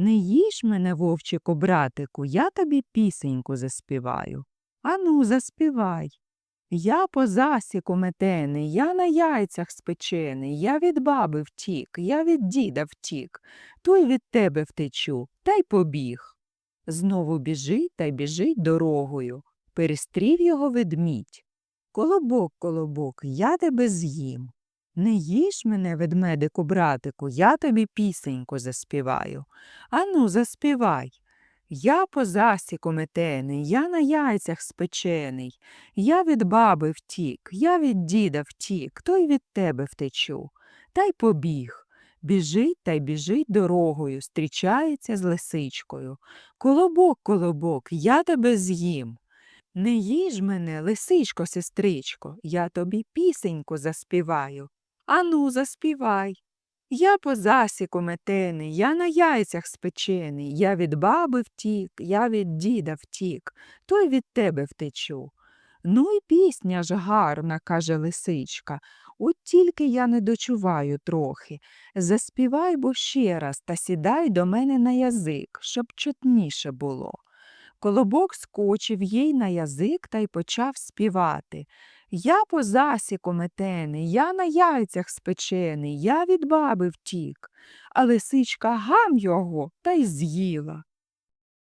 Не їж мене, вовчику, братику, я тобі пісеньку заспіваю. Ану, заспівай. Я по засіку метений, я на яйцях спечений, я від баби втік, я від діда втік, той від тебе втечу, та й побіг. Знову біжить та й біжить дорогою. Перестрів його ведмідь. Колобок, колобок, я тебе з'їм. Не їж мене, ведмедику, братику, я тобі пісеньку заспіваю. Ану, заспівай. Я по засіку метений, я на яйцях спечений, я від баби втік, я від діда втік, то й від тебе втечу. Та й побіг. Біжить та й біжить дорогою, зустрічається з лисичкою. Колобок, колобок, я тебе з'їм. Не їж мене, лисичко, сестричко, я тобі пісеньку заспіваю. Ану, заспівай. Я по засіку метений, я на яйцях спечений, я від баби втік, я від діда втік, то й від тебе втечу. Ну й пісня ж гарна, каже лисичка, от тільки я не дочуваю трохи. Заспівай бо ще раз та сідай до мене на язик, щоб чутніше було. Колобок скочив їй на язик та й почав співати. Я по засіку метений, я на яйцях спечений, я від баби втік. А лисичка гам його та й з'їла.